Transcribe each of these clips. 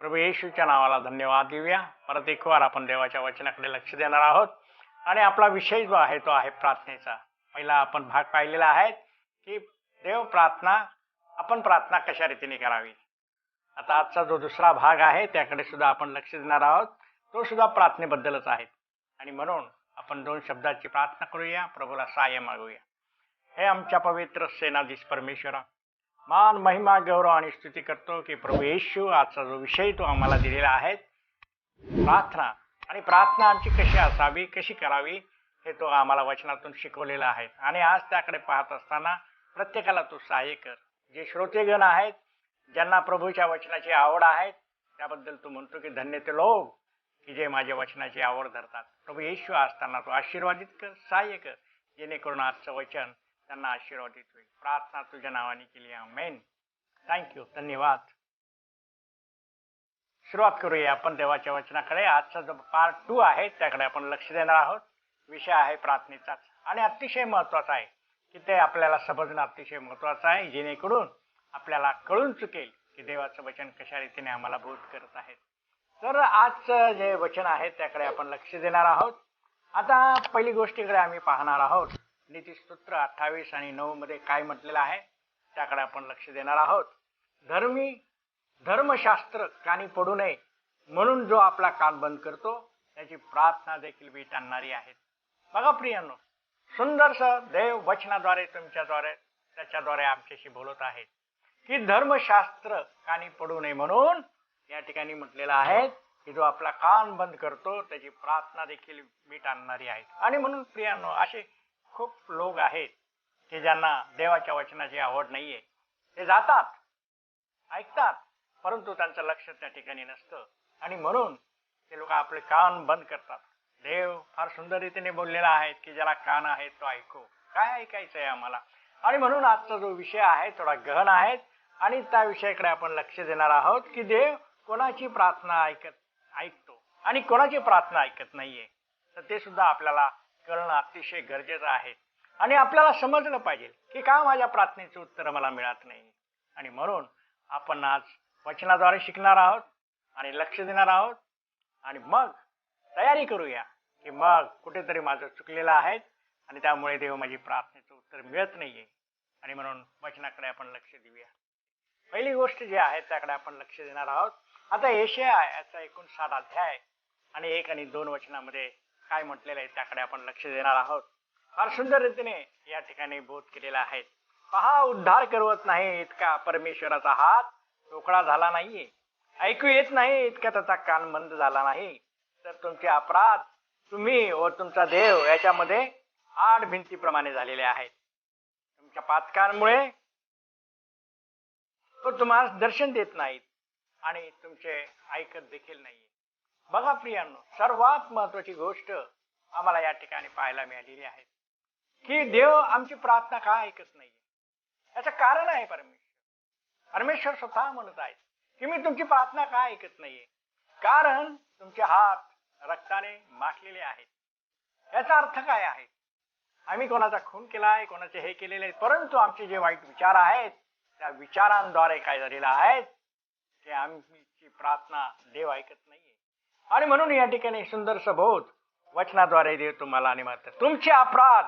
प्रभू येशूच्या नावाला धन्यवाद देऊया. परत एक वार आपण देवाच्या वचनाकडे लक्ष देणार आहोत. आणि आपला विषय जो आहे तो आहे प्रार्थनेचा. पहिला आपण भाग पाहिलेला आहे की देव प्रार्थना आपण प्रार्थना कशा रीतीने करावी? आता आजचा जो दुसरा भाग आहे त्याकडे सुद्धा आपण लक्ष देणार आहोत. तो सुद्धा प्रार्थनेबद्दलच आहे. आणि म्हणून आपण दोन शब्दाची प्रार्थना करूया. प्रभूला सहाय्य मागूया. हे आमच्या पवित्र सेनाधीश परमेश्वरा मान महिमा गौरव आणि स्तुती करतो की प्रभू येशू आजचा जो विषय तो आम्हाला दिलेला आहे. प्रार्थना. आणि प्रार्थना आमची कशी असावी कशी करावी हे तो आम्हाला वचनातून शिकवलेला आहे. आणि आज त्याकडे पाहत असताना प्रत्येकाला तू सहाय्य कर. जे श्रोतेगण आहेत ज्यांना प्रभूच्या वचनाची आवड आहे त्याबद्दल तू म्हणतो की धन्य ते लोक की जे माझ्या वचनाची आवड धरतात. प्रभू येशू असताना तू आशीर्वादित कर सहाय्य कर. जेणेकरून आजचं वचन त्यांना आशीर्वादित होईल प्रार्थना तुझ्या नावाने केली. मेन थँक्यू धन्यवाद. सुरुवात करूया आपण देवाच्या वचनाकडे. आजचा जो पार्ट टू आहे त्याकडे आपण लक्ष देणार आहोत. विषय आहे प्रार्थनेचाच आणि अतिशय महत्त्वाचा आहे की ते आपल्याला समजणं अतिशय महत्वाचं आहे. जेणेकरून आपल्याला कळून चुकेल की देवाचं वचन कशा रीतीने आम्हाला बोध करत आहेत. तर आजचं जे वचन आहे त्याकडे आपण लक्ष देणार आहोत. आता पहिली गोष्टीकडे आम्ही पाहणार आहोत. नीतीस्तोत्र अठ्ठावीस आणि नऊ मध्ये काय म्हटलेलं आहे? त्याकडे आपण लक्ष देणार आहोत. धर्मी धर्मशास्त्र कानी पडू नये म्हणून जो आपला कान बंद करतो त्याची प्रार्थना देखील वीट आणणारी आहे. बघा प्रियांनो सुंदरस देव वचनाद्वारे तुमच्याद्वारे त्याच्याद्वारे आमच्याशी बोलत आहेत. की धर्मशास्त्र कानी पडू नये म्हणून या ठिकाणी म्हटलेलं आहे की जो आपला कान बंद करतो त्याची प्रार्थना देखील मीठ आणणारी आहे. आणि म्हणून प्रियांनो असे खूप लोक आहेत की ज्यांना देवाच्या वचनाची आवड नाहीये. ते जातात ऐकतात परंतु त्यांचं लक्ष त्या ठिकाणी नसतं. आणि म्हणून ते लोक आपले कान बंद करतात. देव फार सुंदर रीतीने बोललेला आहे की ज्याला कान आहे तो ऐकू. काय ऐकायचं आहे आम्हाला? आणि म्हणून आजचा जो विषय आहे थोडा गहन आहे आणि त्या विषयाकडे आपण लक्ष देणार आहोत की देव कोणाची प्रार्थना ऐकत ऐकतो. आणि कोणाची प्रार्थना ऐकत नाहीये. तर ते सुद्धा आपल्याला कळणं अतिशय गरजेचं आहे. आणि आपल्याला समजलं पाहिजे की का माझ्या प्रार्थनेचं उत्तर मला मिळत नाही. आणि म्हणून आपण आज वचनाद्वारे शिकणार आहोत आणि लक्ष देणार आहोत. आणि मग तयारी करूया की मग कुठेतरी माझं चुकलेलं आहे आणि त्यामुळे देव माझी प्रार्थनेचं उत्तर मिळत नाहीये. आणि म्हणून वचनाकडे आपण लक्ष देऊया. पहिली गोष्ट जी आहे त्याकडे आपण लक्ष देणार आहोत. आता एशिया याचा एकूण सात अध्याय आणि एक आणि दोन वचनामध्ये काय म्हटलेलं आहे त्याकडे आपण लक्ष देणार आहोत. फार सुंदर रीतीने या ठिकाणी बोध केलेला आहे. पहा उद्धार करवत नाही इतका परमेश्वराचा हात. टोकळा झाला नाहीये. ऐकू येत नाही इतका त्याचा कान बंद झाला नाही. तर तुमचे अपराध तुम्ही व तुमचा देव याच्यामध्ये आठ भिंतीप्रमाणे झालेले आहेत. तुमच्या पातकांमुळे तो तुम्हाला दर्शन देत नाहीत आणि तुमचे ऐकत देखील नाही बघा प्रियांनो सर्वात महत्वाची गोष्ट आम्हाला या ठिकाणी पाहायला मिळालेली आहे. की देव आमची प्रार्थना का ऐकत नाही याचं कारण आहे परमेश्वर. परमेश्वर स्वतः म्हणत आहेत की मी तुमची प्रार्थना का ऐकत नाहीये? कारण तुमचे हात रक्ताने माखलेले आहेत. याचा अर्थ काय आहे? आम्ही कोणाचा खून केला आहे कोणाचे हे केलेले आहे परंतु आमचे जे वाईट विचार आहेत त्या विचारांद्वारे काय झालेलं आहे? ते आमची प्रार्थना देव ऐकत आणि म्हणून या ठिकाणी सुंदर सबोध वचनाद्वारे देव तुम्हाला आणि मात्र तुमचे अपराध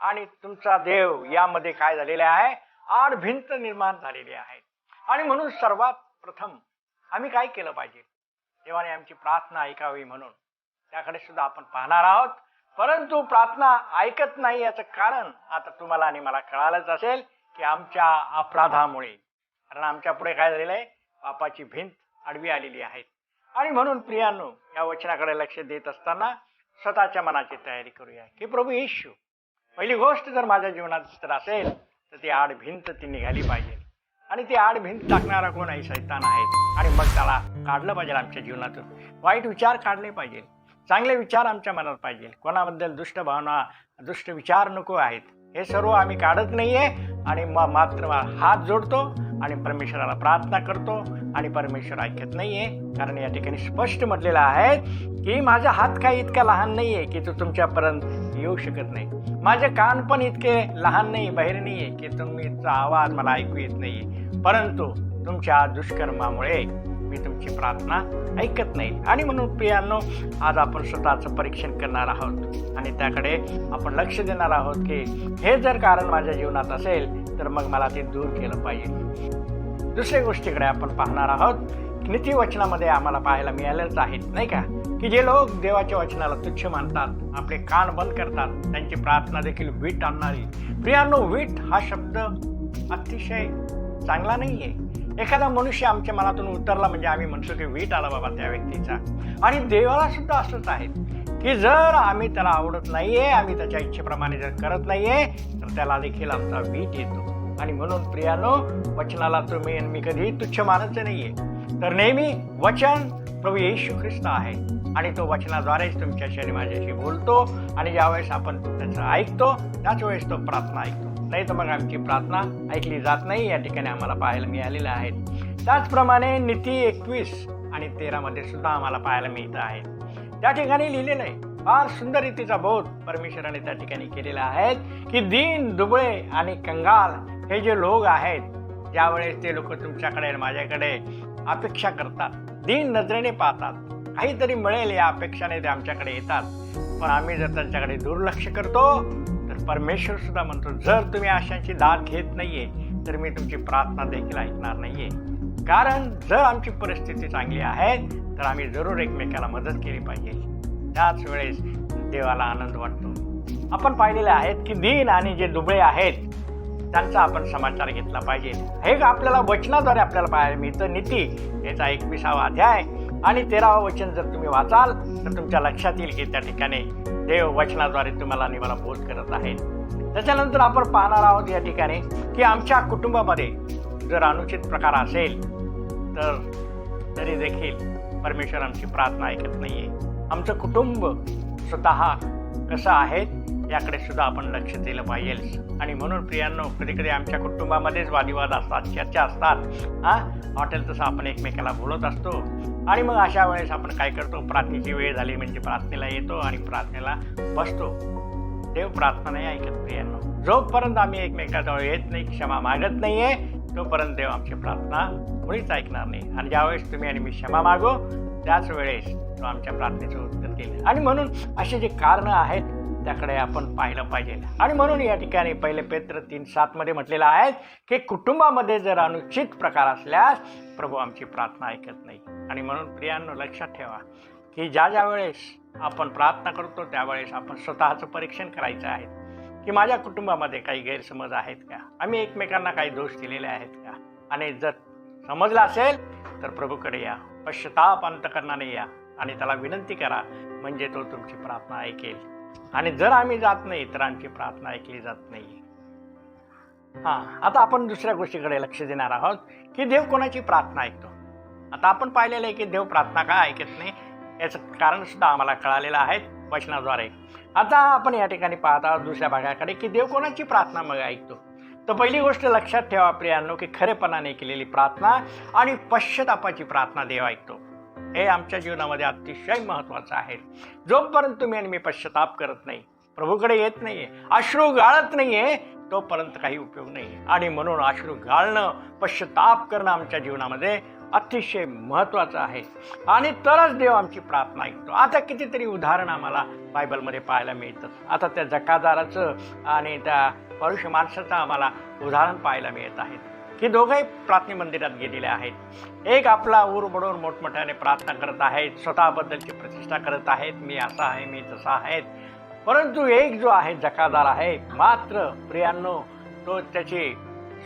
आणि तुमचा देव यामध्ये काय झालेले आहे? आड भिंत निर्माण झालेली आहे. आणि म्हणून सर्वात प्रथम आम्ही काय केलं पाहिजे? देवाने आमची प्रार्थना ऐकावी म्हणून. त्याकडे सुद्धा आपण पाहणार आहोत. परंतु प्रार्थना ऐकत नाही याचं कारण आता तुम्हाला आणि मला कळालंच असेल की आमच्या अपराधामुळे. कारण आमच्या पुढे काय झालेलं आहे? पापाची भिंत आडवी आलेली आहे. आणि म्हणून प्रियांनो या वचनाकडे लक्ष देत असताना स्वतःच्या मनाची तयारी करूया की प्रभू येशू पहिली गोष्ट जर माझ्या जीवनात तर असेल तर ती आड भिंत ती निघाली पाहिजे. आणि ती आड भिंत टाकणारा कोण आहे सैतान आहे? आणि मग त्याला काढलं पाहिजे आमच्या जीवनातून. वाईट विचार काढले पाहिजे. चांगले विचार आमच्या मनात पाहिजे. कोणाबद्दल दुष्ट भावना दुष्ट विचार नको आहेत. हे सर्व आम्ही काढत नाहीये. आणि मग मात्र हात जोडतो आणि परमेश्वराला प्रार्थना करतो. आणि परमेश्वर ऐकत नाहीये. कारण या ठिकाणी स्पष्ट म्हटलेलं आहे की माझा हात काही इतका लहान नाहीये की तो तुमच्यापर्यंत येऊ शकत नाही. माझे कान पण इतके लहान नाही बहिर नाहीये की तुमचा आवाज मला ऐकू येत नाहीये. परंतु तुमच्या दुष्कर्मामुळे मी तुमची प्रार्थना ऐकत नाही. आणि म्हणून प्रियांनो आज आपण स्वतःचं परीक्षण करणार आहोत. आणि त्याकडे आपण लक्ष देणार आहोत की हे जर कारण माझ्या जीवनात असेल तर मग मला ते दूर केलं पाहिजे. दुसऱ्या गोष्टीकडे आपण पाहणार आहोत. नीती वचनामध्ये आम्हाला पाहायला मिळालेच आहेत नाही का? की जे लोक देवाच्या वचनाला तुच्छ मानतात आपले कान बंद करतात त्यांची प्रार्थना देखील वीट आणणारी. प्रियानो वीट हा शब्द अतिशय चांगला नाही आहे एखादा मनुष्य आमच्या मनातून उतरला म्हणजे आम्ही म्हणतो की वीट आला बाबा त्या व्यक्तीचा. आणि देवाला सुद्धा असंच आहे की जर आम्ही त्याला आवडत नाहीये आम्ही त्याच्या इच्छेप्रमाणे जर करत नाहीये तर त्याला देखील आमचा वीट येतो. आणि म्हणून प्रियानो वचनाला तुम्ही आणि मी कधीही तुच्छ मानायचं नाहीये. तर नेहमी वचन प्रभू येशू ख्रिस्त आहे. आणि तो वचनाद्वारेच तुमच्याशी आणि माझ्याशी बोलतो आणि ज्यावेळेस आपण त्याचं ऐकतो त्याच वेळेस तो प्रार्थना ऐकतो. नाही तर मग आमची प्रार्थना ऐकली जात नाही. या ठिकाणी आम्हाला पाहायला मिळालेल्या आहेत त्याचप्रमाणे नीती एकवीस आणि तेरामध्ये सुद्धा आम्हाला पाहायला मिळत आहे. त्या ठिकाणी लिहिलेलं आहे फार सुंदर रीतीचा बोध परमेश्वराने त्या ठिकाणी केलेला आहे की दीन दुबळे आणि कंगाल हे जे लोक आहेत ज्यावेळेस ते लोक तुमच्याकडे माझ्याकडे अपेक्षा करतात दीन नजरेने पाहतात काहीतरी मिळेल या अपेक्षाने ते आमच्याकडे येतात. पण आम्ही जर त्यांच्याकडे दुर्लक्ष करतो तर परमेश्वर सुद्धा म्हणतो जर तुम्ही आशांची दाद घेत नाहीये तर मी तुमची प्रार्थना देखील ऐकणार नाहीये. कारण जर आमची परिस्थिती चांगली आहे तर आम्ही जरूर एकमेकाला मदत केली पाहिजे. त्याच वेळेस देवाला आनंद वाटतो. आपण पाहिलेले आहेत की दीन आणि जे दुबळे आहेत त्यांचा आपण समाचार घेतला पाहिजे. हे आपल्याला वचनाद्वारे आपल्याला पाहायला मिळतं. नीती याचा एकविसावा अध्याय आणि तेरावं वचन जर तुम्ही वाचाल तर तुमच्या लक्षात येईल की त्या ठिकाणी देव वचनाद्वारे तुम्हाला आणि मला बोध करत आहे त्याच्यानंतर आपण पाहणार आहोत या ठिकाणी की आमच्या कुटुंबामध्ये जर अनुचित प्रकार असेल तर तरी देखील परमेश्वर आमची प्रार्थना ऐकत नाही आहे आमचं कुटुंब स्वतः कसं आहे? याकडे सुद्धा आपण लक्ष दिलं पाहिजे. आणि म्हणून प्रियांनो कधी कधी आमच्या कुटुंबामध्येच वादिवाद असतात चर्चा असतात. हा? हॉटेल तसं आपण एकमेकाला बोलत असतो. आणि मग अशा वेळेस आपण काय करतो? प्रार्थनेची वेळ झाली म्हणजे प्रार्थनेला येतो आणि प्रार्थनेला बसतो. देव प्रार्थना नाही ऐकत प्रियांनो. जोपर्यंत आम्ही एकमेकाजवळ येत नाही क्षमा मागत नाहीये तोपर्यंत देव आमची प्रार्थना मुळीच ऐकणार नाही. आणि ज्यावेळेस तुम्ही आणि मी क्षमा मागो त्याच वेळेस तो आमच्या प्रार्थनेचं उत्तर केलं. आणि म्हणून असे जे कारणं आहेत त्याकडे आपण पाहिलं पाहिजे. आणि म्हणून या ठिकाणी पहिले पेत्र तीन सातमध्ये म्हटलेलं आहे की कुटुंबामध्ये जर अनुचित प्रकार असल्यास प्रभू आमची प्रार्थना ऐकत नाही. आणि म्हणून प्रियांनो लक्षात ठेवा की ज्या ज्या वेळेस आपण प्रार्थना करतो त्यावेळेस आपण स्वतःचं परीक्षण करायचं आहे. की माझ्या कुटुंबामध्ये काही गैरसमज आहेत का? आम्ही एकमेकांना काही दोष दिलेले आहेत का? आणि जर समजलं असेल तर प्रभूकडे या. पश्चताप अंतकरणाने या. आणि त्याला विनंती करा म्हणजे तो तुमची प्रार्थना ऐकेल. आणि जर आम्ही जात नाही तर आमची प्रार्थना ऐकली जात नाही. हा आता आपण दुसऱ्या गोष्टीकडे लक्ष देणार आहोत की देव कोणाची प्रार्थना ऐकतो? आता आपण पाहिलेलं आहे की देव प्रार्थना का ऐकत नाही याचं कारण सुद्धा आम्हाला कळालेलं आहे वचनाद्वारे. आता आपण या ठिकाणी पाहत आहोत दुसऱ्या भागाकडे की देव कोणाची प्रार्थना मग ऐकतो? तर पहिली गोष्ट लक्षात ठेवा प्रियांनो की खरेपणाने केलेली प्रार्थना आणि पश्चातापाची प्रार्थना देव ऐकतो. हे आमच्या जीवनामध्ये अतिशय महत्त्वाचं आहे. जोपर्यंत तुम्ही आणि मी पश्चाताप करत नाही प्रभूकडे येत नाहीये अश्रू गाळत नाहीये तोपर्यंत काही उपयोग नाही आणि म्हणून अश्रू गाळणं पश्चाताप करणं आमच्या जीवनामध्ये अतिशय महत्त्वाचं आहे. आणि तरच देव आमची प्रार्थना ऐकतो. आता कितीतरी उदाहरण आम्हाला बायबलमध्ये पाहायला मिळतं आता त्या जकादाराचं आणि त्या परुष माणसाचं आम्हाला उदाहरण पाहायला मिळत आहे ही दोघंही प्रार्थना मंदिरात गेलेले आहेत. एक आपला ऊर म्हणून मोठमोठ्याने प्रार्थना करत आहेत स्वतःबद्दलची प्रतिष्ठा करत आहेत मी असा आहे मी तसा आहे. परंतु एक जो आहे जकादार आहे मात्र प्रियांनो तो त्याची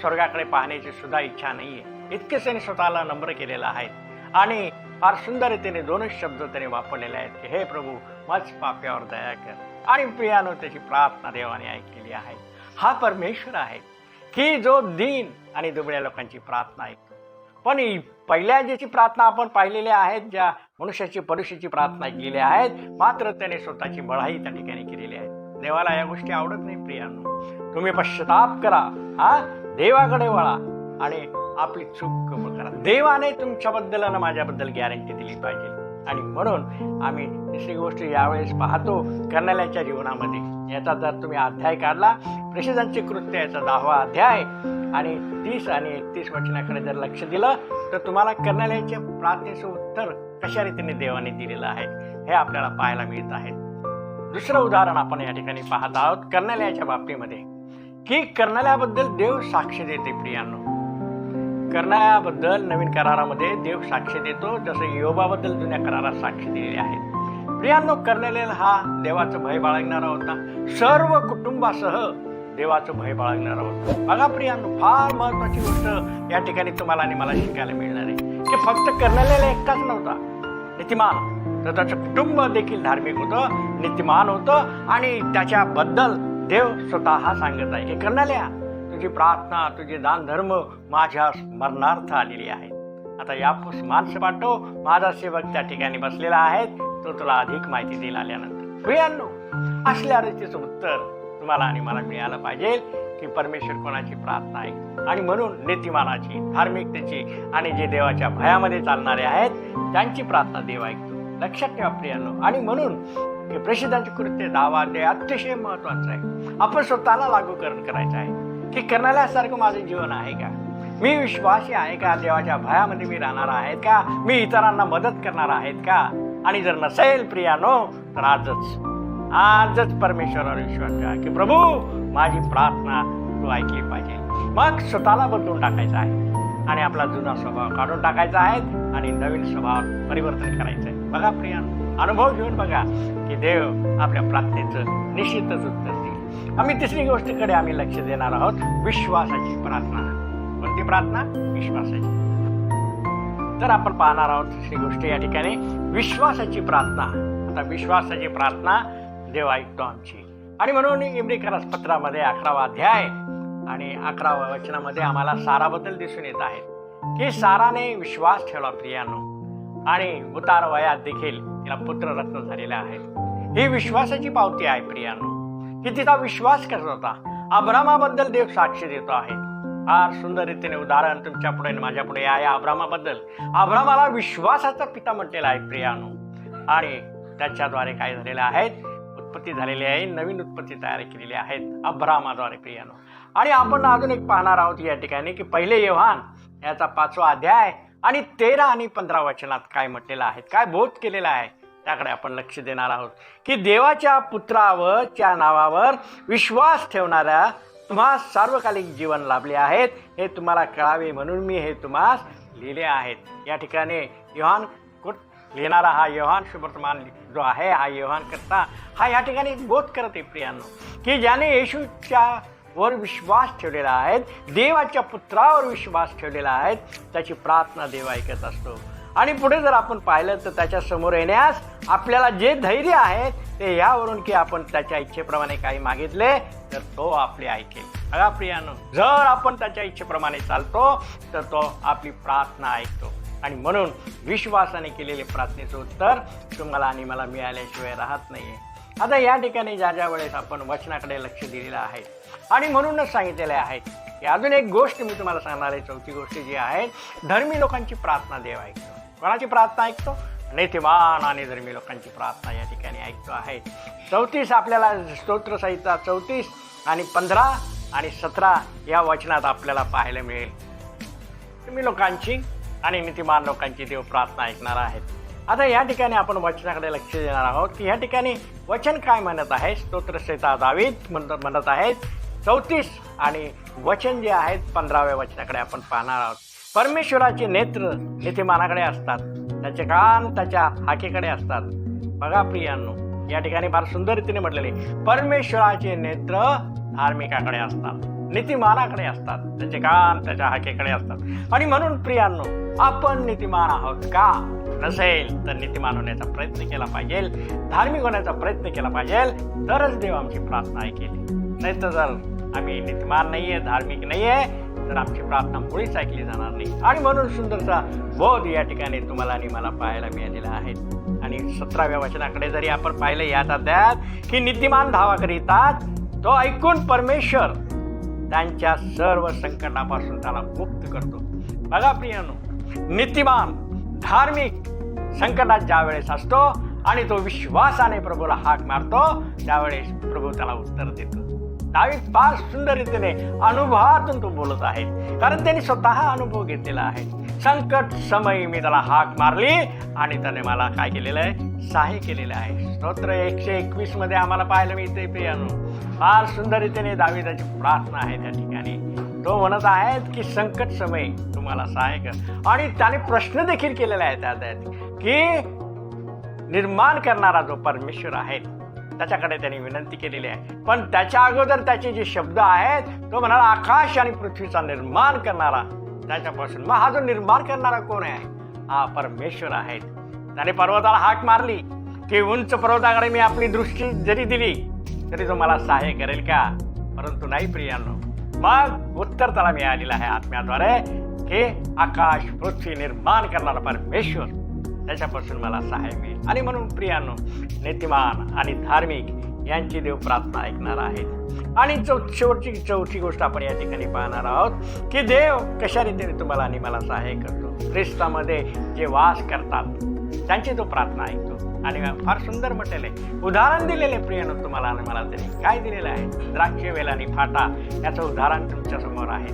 स्वर्गाकडे पाहण्याची सुद्धा इच्छा नाही आहे इतकेच त्याने स्वतःला नम्र केलेला आहे. आणि फार सुंदर रीतीने दोनच शब्द त्याने वापरलेले आहेत की हे प्रभू माझ पाप्यावर दया कर. आणि प्रियानो त्याची प्रार्थना देवाने ऐकलेली आहे. हा परमेश्वर आहे. की जो दिन आणि दुबळ्या लोकांची प्रार्थना ऐकतो पण पहिल्या ज्याची प्रार्थना आपण पाहिलेल्या आहेत ज्या मनुष्याची परुषीची प्रार्थना केलेली आहेत मात्र त्याने स्वतःची बढाई त्या ठिकाणी केलेली आहे. देवाला या गोष्टी आवडत नाही प्रियांनो. तुम्ही पश्चाताप करा हा? देवाकडे वळा आणि आपली चूक कबूल करा. देवाने तुमच्याबद्दल आणि माझ्याबद्दल गॅरंटी दिली पाहिजे. आणि म्हणून आम्ही तिसरी गोष्ट यावेळेस पाहतो कर्नाल्याच्या जीवनामध्ये. याचा जर तुम्ही अध्याय काढला प्रेषितांची कृत्य याचा दहावा अध्याय आणि तीस आणि एकतीस वचनाकडे जर लक्ष दिलं तर तुम्हाला कर्णालयाचे प्रार्थनेचं उत्तर कशा रीतीने देवाने दिलेलं आहे हे आपल्याला पाहायला मिळत आहे. दुसरं उदाहरण आपण या ठिकाणी पाहत आहोत कर्णालयाच्या बाबतीमध्ये. की कर्णालयाबद्दल देव साक्ष देते प्रियांनो. कर्णालयाबद्दल नवीन करारामध्ये देव साक्ष देतो जसं योबाबद्दल जुन्या करारात साक्ष दिलेले आहेत प्रियांनो कर्नेलेल हा देवाचं भय बाळगणारा होता. सर्व कुटुंबासह देवाचं भय बाळगणारा होता. बघा प्रियांनो फार महत्वाची गोष्ट या ठिकाणी तुम्हाला आणि मला शिकायला मिळणार आहे. की फक्त कर्णालयाला एकटाच नव्हता. नीतिमान तर त्याचं कुटुंब देखील धार्मिक होतं नीतिमान होतं आणि त्याच्याबद्दल देव स्वतः सांगत आहे. की कर्णालया तुझी प्रार्थना तुझे दान धर्म माझ्या स्मरणार्थ आलेली आहे आता यापूस माणसं पाठव माझा सेवक त्या ठिकाणी बसलेला आहे. तो तुला अधिक माहिती देईल आल्यानंतर. प्रियांनो असल्या रीतीचं उत्तर तुम्हाला आणि मला मिळालं पाहिजे की परमेश्वर कोणाची प्रार्थना आहे? आणि म्हणून नीतिमानाची धार्मिकतेची आणि जे देवाच्या भयामध्ये चालणारे आहेत त्यांची प्रार्थना देव ऐकतो लक्षात ठेवा प्रियांनो. आणि म्हणून की प्रसिद्धांचे कृत्य दावा ते अतिशय महत्वाचं आहे. आपण स्वतःला लागूकरण करायचं आहे. की करण्यासारखं माझं जीवन आहे का? मी विश्वासी आहे का? देवाच्या भयामध्ये मी राहणार आहेत का? मी इतरांना मदत करणार आहेत का? आणि जर नसेल प्रियानो तर आजच आजच परमेश्वरावर विश्वास ठेवा की प्रभू माझी प्रार्थना तू ऐकली पाहिजे. मग स्वतःला बदलून टाकायचं आहे. आणि आपला जुना स्वभाव काढून टाकायचा आहे आणि नवीन स्वभाव परिवर्तन करायचं आहे. बघा प्रियानो अनुभव घेऊन बघा की देव आपल्या प्रार्थनेचं निश्चितच उत्तर देईल. आम्ही तिसरी गोष्टीकडे आम्ही लक्ष देणार आहोत विश्वासाची प्रार्थना. कोणती प्रार्थना? विश्वासाची. तर आपण पाहणार आहोत तिसरी गोष्ट या ठिकाणी. विश्वासाची प्रार्थना. आता विश्वासाची प्रार्थना देव ऐकतो आमची. आणि म्हणून इब्रिकरस पत्रामध्ये अकरावा अध्याय आणि अकराव्या वचनामध्ये आम्हाला साराबद्दल दिसून येत आहे की साराने विश्वास ठेवला प्रियानो. आणि उतार वयात देखील तिला पुत्ररत्न झालेला आहे ही विश्वासाची पावती आहे प्रियानो. की तिचा विश्वास करत होता? अब्रामाबद्दल देव साक्ष देतो आहे. फार सुंदर रीतीने उदाहरण तुमच्यापुढे आणि माझ्या पुढे आहे अब्रामाबद्दल. अब्रामाला विश्वासाचा पिता म्हटलेला आहे प्रियानो. आणि त्याच्याद्वारे काय झालेले आहेत उत्पत्ती झालेली आहे नवीन उत्पत्ती तयार केलेली आहेत अब्रामाद्वारे प्रियानो. आणि आपण अजून एक पाहणार आहोत या ठिकाणी की पहिले येव्हान याचा पाचवा अध्याय आणि तेरा आणि पंधरा वचनात काय म्हटलेलं आहे काय बोध केलेला आहे त्याकडे आपण लक्ष देणार आहोत की देवाच्या पुत्रावर त्या नावावर विश्वास ठेवणाऱ्या तुम्हा सार्वकालिक जीवन लाभले आहेत. हे तुम्हाला कळावे म्हणून मी हे तुम्हास लिहिले आहेत. या ठिकाणी योहान कुठ लिहिणारा हा योहान शुभवर्तमान जो आहे हा योहान करता हा या ठिकाणी बोध करत आहे प्रियांनो की ज्याने येशूच्या वर विश्वास ठेवलेला आहे देवाच्या पुत्रावर विश्वास ठेवलेला आहे त्याची प्रार्थना देव ऐकत असतो. आणि पुढे जर आपण पाहिलं तर त्याच्यासमोर येण्यास आपल्याला जे धैर्य आहे ते यावरून की आपण त्याच्या इच्छेप्रमाणे काही मागितले तर तो आपले ऐकेल बघा प्रियानो जर आपण त्याच्या इच्छेप्रमाणे चालतो तर तो आपली प्रार्थना ऐकतो. आणि म्हणून विश्वासाने केलेले प्रार्थनेचं उत्तर तुम्हाला आणि मला मिळाल्याशिवाय राहत नाहीये. आता या ठिकाणी ज्या ज्या वेळेस आपण वचनाकडे लक्ष दिलेलं आहे आणि म्हणूनच सांगितलेले आहे की अजून एक गोष्ट मी तुम्हाला सांगणार आहे. चौथी गोष्ट जी आहे धर्मी लोकांची प्रार्थना देव ऐकतो. कोणाची प्रार्थना ऐकतो? नेतिवान आणि धर्मी लोकांची प्रार्थना या ठिकाणी ऐकतो आहे. चौतीस आपल्याला स्तोत्रसहिता चौतीस आणि पंधरा आणि सतरा या वचनात आपल्याला पाहायला मिळेल. तुम्ही लोकांची आणि नीतिमान लोकांची देव प्रार्थना ऐकणार आहेत. आता या ठिकाणी आपण वचनाकडे लक्ष देणार आहोत की या ठिकाणी वचन काय म्हणत आहे? स्तोत्रसहिता दावीत म्हणत म्हणत आहेत चौतीस आणि वचन जे आहेत पंधराव्या वचनाकडे आपण पाहणार आहोत. परमेश्वराचे नेत्र नीतिमानाकडे असतात. त्याचे कान त्याच्या हाकेकडे असतात. बघा प्रियांनो या ठिकाणी फार सुंदर रीतीने म्हटलेले परमेश्वराचे नेत्र धार्मिकाकडे असतात. नीतिमानाकडे असतात. त्याचे कान त्याच्या हाकेकडे असतात. आणि म्हणून प्रियांनो आपण नीतिमान आहोत का? नसेल तर नीतिमान होण्याचा प्रयत्न केला पाहिजे. धार्मिक होण्याचा प्रयत्न केला पाहिजे. तरच देव आमची प्रार्थना ऐकेल. नाही तर जर आम्ही नीतिमान नाहीये धार्मिक नाहीये तर आमची प्रार्थना मुळीच ऐकली जाणार नाही. आणि म्हणून सुंदरचा बोध या ठिकाणी तुम्हाला आणि मला पाहायला मिळालेला आहे. आणि सतराव्या वचनाकडे जरी आपण पाहिलं यात अध्यायात की नीतिमान धावा करीतात तो ऐकून परमेश्वर त्यांच्या सर्व संकटापासून त्याला मुक्त करतो. बघा प्रियानो नीतिमान धार्मिक संकटात ज्या वेळेस असतो आणि तो विश्वासाने प्रभूला हाक मारतो त्यावेळेस प्रभू त्याला उत्तर देतो. दावीद फार सुंदर रीतीने अनुभवातून तो बोलत आहे कारण त्यांनी स्वतः अनुभव घेतलेला आहे. संकट समयी मी त्याला हाक मारली आणि त्याने मला काय केलेलं आहे? सहाय्य केलेलं आहे. स्तोत्र एकशे एकवीसमध्ये आम्हाला पाहायला मिळते प्रियानो. फार सुंदर रीतीने दाविदाची प्रार्थना आहे त्या ठिकाणी. तो म्हणत आहे की संकट समय तुम्हाला सहाय्य कर. आणि त्याने प्रश्न देखील केलेला आहे त्यात की निर्माण करणारा जो परमेश्वर आहे त्याच्याकडे त्यांनी विनंती केलेली आहे. पण त्याच्या अगोदर त्याचे जे शब्द आहेत तो म्हणाला आकाश आणि पृथ्वीचा निर्माण करणारा त्याच्यापासून मग हा जो निर्माण करणारा कोण आहे? हा परमेश्वर आहेत. त्याने पर्वताला हाक मारली. की उंच पर्वताकडे मी आपली दृष्टी जरी दिली तरी तो मला सहाय्य करेल का? परंतु नाही प्रियांनो. मग उत्तर त्याला मिळालेलं आहे आत्म्याद्वारे की आकाश पृथ्वी निर्माण करणारा परमेश्वर. त्याच्यापासून मला सहाय्य मिळेल. आणि म्हणून प्रियानो नीतिमान आणि धार्मिक यांची देव प्रार्थना ऐकणार आहेत. आणि चौ शेवटची चौथी गोष्ट आपण या ठिकाणी पाहणार आहोत की देव कशा रीतीने तुम्हाला आणि मला सहाय्य करतो. ख्रिस्तामध्ये जे वास करतात त्यांची तो प्रार्थना ऐकतो. आणि फार सुंदर म्हटलेलं आहे. उदाहरण दिलेले प्रियानो तुम्हाला आणि मला त्याने काय दिलेलं आहे? द्राक्ष वेल आणि फाटा याचं उदाहरण तुमच्यासमोर आहे.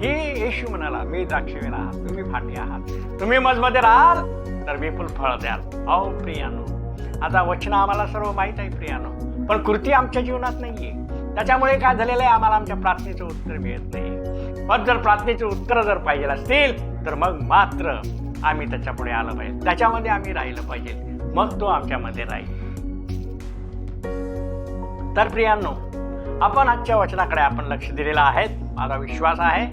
ही येशू म्हणाला मी द्राक्षवेल आहात तुम्ही फाटे आहात. तुम्ही मजमध्ये राहाल तर विपुल फळ द्याल. अहो प्रियानो आता वचन आम्हाला सर्व माहीत आहे प्रियानो. पण कृती आमच्या जीवनात नाहीये. त्याच्यामुळे काय झालेलं आहे आम्हाला आमच्या प्रार्थनेचं उत्तर मिळत नाही. पण जर प्रार्थनेचं उत्तर जर पाहिजे असतील तर मग मात्र आम्ही त्याच्यापुढे आलं पाहिजे. त्याच्यामध्ये आम्ही राहिलं पाहिजे. मग तो आमच्यामध्ये राहील. तर प्रियांनो आपण आजच्या वचनाकडे आपण लक्ष दिलेलं आहे. माझा विश्वास आहे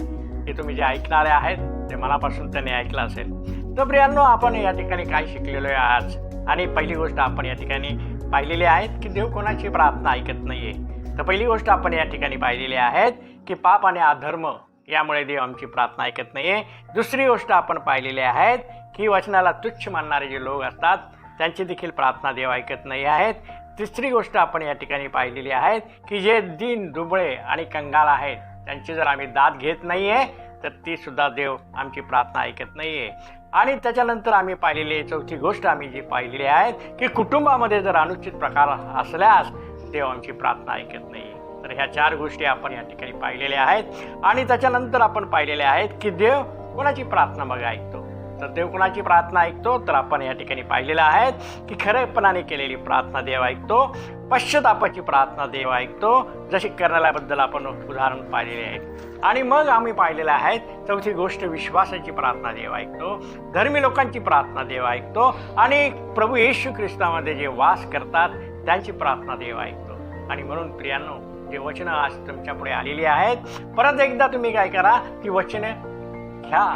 की तुम्ही जे ऐकणारे आहेत ते मनापासून त्यांनी ऐकलं असेल. तर प्रियांनो आपण या ठिकाणी काय शिकलेलो आहे आज? आणि पहिली गोष्ट आपण या ठिकाणी पाहिलेली आहेत की देव कोणाची प्रार्थना ऐकत नाहीये. तर पहिली गोष्ट आपण या ठिकाणी पाहिलेली आहेत की पाप आणि अधर्म यामुळे देव आमची प्रार्थना ऐकत नाहीये. दुसरी गोष्ट आपण पाहिलेली आहेत की वचनाला तुच्छ मानणारे जे लोक असतात त्यांची देखील प्रार्थना देव ऐकत नाही आहेत. तिसरी गोष्ट आपण या ठिकाणी पाहिलेली आहेत की जे दिन दुबळे आणि कंगाल आहेत त्यांची जर आम्ही दाद घेत नाही आहे तर ती सुद्धा देव आमची प्रार्थना ऐकत नाही आहे आणि त्याच्यानंतर आम्ही पाहिलेली चौथी गोष्ट आम्ही जी पाहिलेली आहे की कुटुंबामध्ये जर अनुचित प्रकार असल्यास देव आमची प्रार्थना ऐकत नाही. तर ह्या चार गोष्टी आपण या ठिकाणी पाहिलेल्या आहेत. आणि त्याच्यानंतर आपण पाहिलेल्या आहेत की देव कोणाची प्रार्थना मग ऐकतो? तर देव कुणाची प्रार्थना ऐकतो. तर आपण या ठिकाणी पाहिलेलं आहे की खरेपणाने केलेली प्रार्थना देव ऐकतो. पश्चातापाची प्रार्थना देव ऐकतो. जशी कर्णालाबद्दल आपण उदाहरण पाहिलेले आहे आणि मग आम्ही पाहिलेलं आहे चौथी गोष्ट विश्वासाची प्रार्थना देव ऐकतो. धर्मी लोकांची प्रार्थना देव ऐकतो. आणि प्रभू येशू ख्रिस्तामध्ये जे वास करतात त्यांची प्रार्थना देव ऐकतो. आणि म्हणून प्रियांनो जे वचनं आज तुमच्यापुढे आलेली आहेत परत एकदा तुम्ही काय करा ती वचनं घ्या.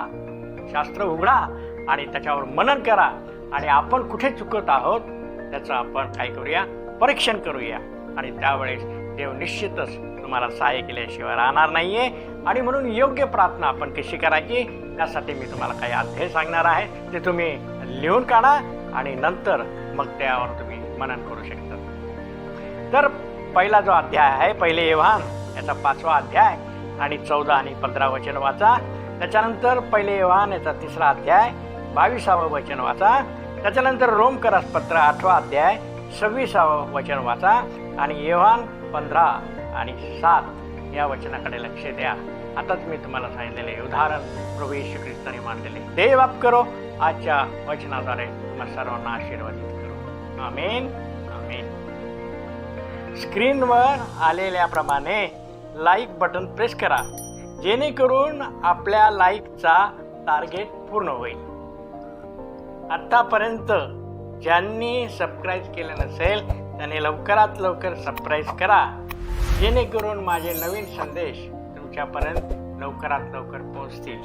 शास्त्र उघडा आणि त्याच्यावर मनन करा. आणि आपण कुठे चुकत आहोत त्याचं आपण काय करूया? परीक्षण करूया. आणि त्यावेळेस देव निश्चितच तुम्हाला सहाय्य केल्याशिवाय राहणार नाहीये. आणि म्हणून योग्य प्रार्थना आपण कशी करायची? त्यासाठी मी तुम्हाला काही अध्याय सांगणार आहे. ते तुम्ही लिहून काढा आणि नंतर मग त्यावर तुम्ही मनन करू शकता. तर पहिला जो अध्याय आहे पहिले एव्हान याचा पाचवा अध्याय आणि चौदा आणि पंधरा वचन वाचा. त्याच्यानंतर पहिले वाहन याचा तिसरा अध्याय बावीसावं वचन वाचा. त्याच्यानंतर रोमकरास पत्र आठवा अध्याय सव्वीसावं वचन वाचा. आणि येवान पंधरा आणि सात या वचनाकडे लक्ष द्या. आताच मी तुम्हाला सांगितलेले उदाहरण प्रभू येशू ख्रिस्ताने मांडलेले. देव आप करो. आजच्या वचनाद्वारे तुम्हाला सर्वांना आशीर्वादित करू. आमेन. आमेन. स्क्रीनवर आलेल्याप्रमाणे लाईक बटन प्रेस करा. जेणेकरून आपल्या लाईकचा टार्गेट पूर्ण होईल. आत्तापर्यंत ज्यांनी सबस्क्राईब केलं नसेल त्यांनी लवकरात लवकर सबस्क्राईब करा. जेणेकरून माझे नवीन संदेश तुमच्यापर्यंत लवकरात लवकर पोहोचतील.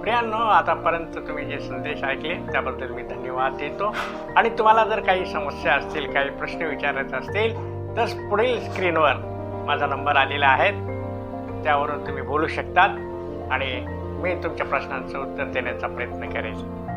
प्रियांनो आतापर्यंत तुम्ही जे संदेश ऐकले त्याबद्दल मी धन्यवाद देतो. आणि तुम्हाला जर काही समस्या असतील काही प्रश्न विचारायचे असतील तर पुढील स्क्रीनवर माझा नंबर आलेला आहे. त्यावरून तुम्ही बोलू शकतात आणि मी तुमच्या प्रश्नांचं उत्तर देण्याचा प्रयत्न करेन.